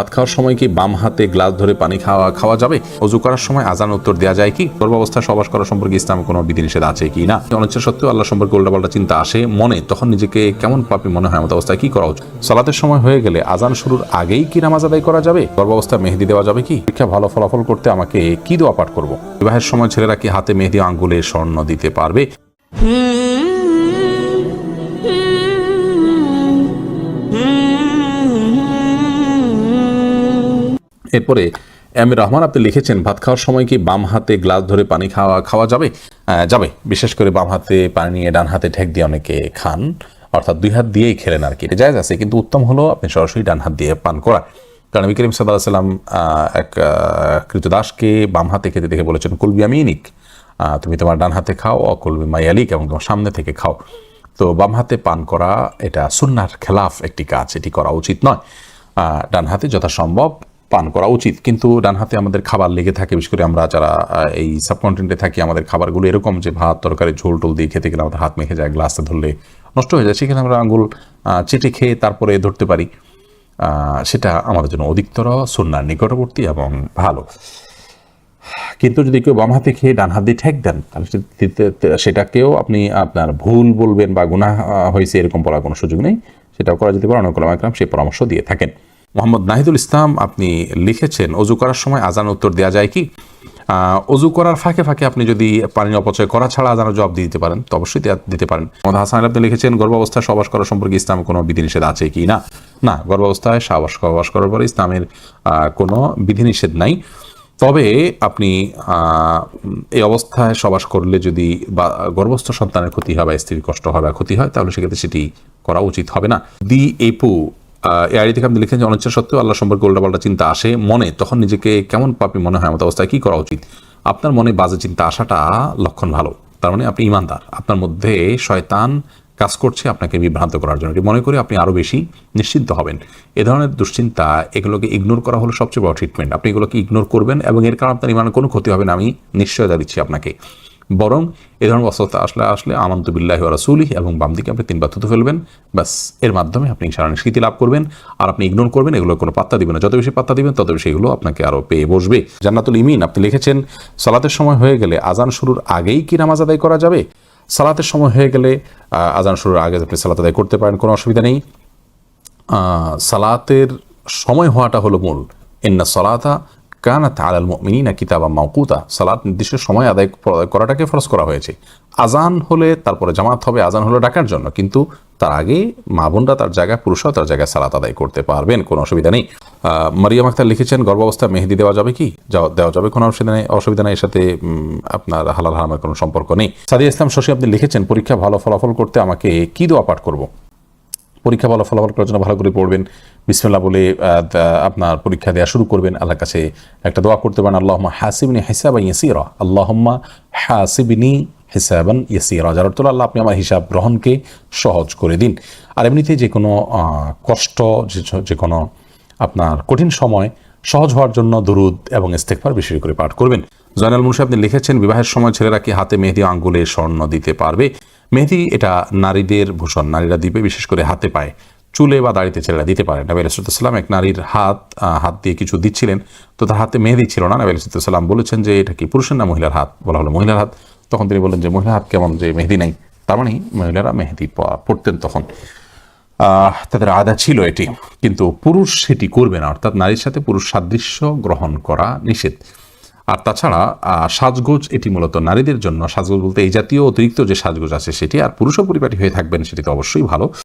ভাত খাওয়ার সময় কি বাম হাতে গ্লাস ধরে পানি খাওয়া খাওয়া যাবে? অজু করার সময় আজান উত্তর দেওয়া যায় কি? গর্ভাবস্থায় সবাস করা সম্পর্কে ইসলামে কোনো বিধিনিষেধ আছে কি না? অনিচ্ছা সত্ত্বেও আল্লাহ সম্পর্কে উল্টাপাল্টা চিন্তা আসে মনে, তখন নিজেকে কেমন পাপি মনে হয় মতো অবস্থায় কি করা উচিত? সালাতের সময় হয়ে গেলে আজান শুরুর আগেই কি নামাজ আদায় করা যাবে? গর্ভাবস্থায় মেহেদি দেওয়া যাবে কি? পরীক্ষা ভালো ফলাফল করতে আমাকে কি দোয়া পাঠ করব? বিবাহের সময় ছেলেরা কি হাতে মেহেদি আঙ্গুলে স্বর্ণ দিতে পারবে? এরপরে এম রহমান আপনি লিখেছেন ভাত খাওয়ার সময় কি বাম হাতে গ্লাস ধরে পানি খাওয়া খাওয়া যাবে? যাবে। বিশেষ করে বাম হাতে পানি নিয়ে ডান হাতে ঠেক দিয়ে অনেকে খান। অর্থাৎ দুই হাত দিয়েই খেলেন আর কি। জায়গা আছে কিন্তু উত্তম হলো আপনি সরাসরি ডান হাত দিয়ে পান করা। কারণ নবী করিম সাল্লাহ সাল্লাম এক কৃতদাসকে বাম হাতে খেতে দেখে বলেছেন কুলবি আমিনিক। আহ, তুমি তোমার ডান হাতে খাও অকুলবি মাইয়ালিক এবং তোমার সামনে থেকে খাও। তো বাম হাতে পান করা এটা সুন্নার খেলাফ একটি কাজ এটি করা উচিত নয়। ডান হাতে যথাসম্ভব পান করা উচিত। কিন্তু ডান হাতে আমাদের খাবার লেগে থাকে বিশেষ করে আমরা যারা এই সাবকন্টিনেন্টে থাকি আমাদের খাবারগুলো এরকম যে ভাত তরকারি ঝোল টোল দিয়ে খেতে গেলে আমাদের হাত মেখে যায় গ্লাসে ধরলে নষ্ট হয়ে যায় সেখানে আমরা আঙুল চেটে খেয়ে তারপরে ধরতে পারি। সেটা আমাদের জন্য অধিকতর সুন্নার নিকটবর্তী এবং ভালো। কিন্তু যদি কেউ বাম হাতে খেয়ে ডান হাত দিয়ে ঠেক দেন তাহলে সেটাকেও আপনি আপনার ভুল বলবেন বা আহ, হয়েছে এরকম বলার কোনো সুযোগ নেই। সেটাও করা যেতে পারে অনেক একরাম সেই পরামর্শ দিয়ে থাকেন। মোহাম্মদ নাহিদুল ইসলাম, আপনি লিখেছেন, অজু করার সময় আজান উত্তর দেওয়া যায় কি? অজু করার ফাঁকে ফাঁকে আপনি যদি পানি অপচয় করা ছাড়া আজানের জবাব দিতে পারেন, তো অবশ্যই দিতে পারেন। মোহাম্মদ হাসান আপনি লিখেছেন, গর্ভাবস্থায় সবাস করা সম্পর্কে ইসলাম কোনো বিধিনিষেধ আছে কি? না না, গর্ভাবস্থায় সাবাস সবাস করার পরে ইসলামের কোনো বিধিনিষেধ নাই। তবে আপনি এই অবস্থায় সবাস করলে যদি বা, গর্ভস্থ সন্তানের ক্ষতি হয় বা স্ত্রীর কষ্ট হয় বা ক্ষতি হয়, তাহলে সেক্ষেত্রে সেটি করা উচিত হবে না। দি এপু এই আইডি থেকে আপনি লিখেন যে অনিচ্ছা সত্ত্বেও আল্লাহ সম্পর্কে উল্টাপাল্টা চিন্তা আসে মনে, তখন নিজেকে কেমন পাপি মনে হয় মতো অবস্থায়? কি করা উচিত? আপনার মনে বাজে চিন্তা আসাটা লক্ষণ ভালো। তার মানে আপনি ইমানদার। আপনার মধ্যে শয়তান কাজ করছে আপনাকে বিভ্রান্ত করার জন্য। মনে করে আপনি আরও বেশি নিশ্চিন্ত হবেন। এ ধরনের দুশ্চিন্তা এগুলোকে ইগনোর করা হলো সবচেয়ে বড় ট্রিটমেন্ট আপনি এগুলোকে ইগনোর করবেন এবং এর কারণে আপনার ইমানের কোনো ক্ষতি হবে না। আমি নিশ্চয়তা দিচ্ছি আপনাকে। বরং এ ধরনের অবস্থা আসলে আসলে আমন্ত বিল্লাহ রাসুলি এবং বাম দিকে আপনি তিনবার থুতু ফেলবেন, ব্যাস, এর মাধ্যমে আপনি ইনশাআল্লাহ নিষ্কৃতি লাভ করবেন আর আপনি ইগনোর করবেন এগুলো কোনো পাত্তা দিবেন না। যত বেশি পাত্তা দিবেন, তত বেশি এগুলো আপনাকে আরও পেয়ে বসবে। জান্নাতুল ইমিন, আপনি লিখেছেন, সালাতের সময় হয়ে গেলে আজান শুরুর আগেই কি নামাজ আদায় করা যাবে? সালাতের সময় হয়ে গেলে আজান শুরুর আগে আপনি সালাত আদায় করতে পারেন, কোনো অসুবিধা নেই। সালাতের সময় হওয়াটা হলো মূল। ইন্না সলাতা কানাত আলাল মুমিনিনা কিতাবা মাওকুতা সালাত নির্দিষ্ট সময় আদায় করাটাকে ফরজ করা হয়েছে। আজান হলে তারপরে জামাত হবে, আজান হলো ডাকার জন্য। কিন্তু তার আগে মা বোনরা তার জায়গায় পুরুষরাও তার জায়গায় সালাত আদায় করতে পারবেন, কোনো অসুবিধা নেই। মারিয়াম আখতার লিখেছেন গর্ভাবস্থায় মেহেদি দেওয়া যাবে কি? দেওয়া যাবে, কোনো অসুবিধা নেই অসুবিধা নেই, এর সাথে আপনার হালাল হারামের কোনো সম্পর্ক নেই। সাদিয়া ইসলাম শশী আপনি লিখেছেন, পরীক্ষা ভালো ফলাফল করতে আমাকে কি দোয়া পাঠ করব? পরীক্ষা ভালো, ফলাফল করার জন্য ভালো করে পড়বেন। বিসমিল্লাহ বলে আপনার পরীক্ষা দেওয়া শুরু করবেন। আল্লাহর কাছে একটা দোয়া করতে পারেন আল্লাহ হাসিবনি হিসাবান ইয়াসিরা, আল্লাহম্মা হাসিবনি হিসাবান ইয়াসিরা, যার অর্থ আল্লাহ আপনি আমার হিসাব গ্রহণকে সহজ করে দিন। আর এমনিতে যে কোনো কষ্ট, যে- কোনো আপনার কঠিন সময় সহজ হওয়ার জন্য দরুদ এবং ইস্তেকফার বিশেষ করে পাঠ করবেন। জয়নাল মুন্সি আপনি লিখেছেন, বিবাহের সময় ছেলেরা কি হাতে মেহেদি আঙ্গুলে স্বর্ণ দিতে পারবে? মেহেদি এটা নারীদের ভূষণ, নারীরা দিবে, বিশেষ করে হাতে পায়। চুলে বা দাড়িতে ছেলেরা দিতে পারে। নবী আলাইসালাম এক নারীর হাত হাত দিয়ে কিছু দিচ্ছিলেন, তো তার হাতে মেহেদি ছিল না। নবী আলাইসালাম বলেছেন যে এটা কি পুরুষের না মহিলার হাত? বলা হলো মহিলার হাত। তখন তিনি বললেন যে মহিলার হাত কেমন যে মেহেদি নাই। তার মানে মহিলারা মেহেদি পড়তেন তখন। তাদের আদা ছিল এটি, কিন্তু পুরুষ সেটি করবে না। অর্থাৎ নারীর সাথে পুরুষ সাদৃশ্য গ্রহণ করা নিষেধ। আর তাছাড়া সাজগোজ এটি মূলত নারীদের জন্য, সাজগোজ বলতে এই জাতীয় অতিরিক্ত যে সাজগোজ আছে সেটি আর পুরুষও পরিপাটি হয়ে থাকবেন সেটি তো অবশ্যই ভালো।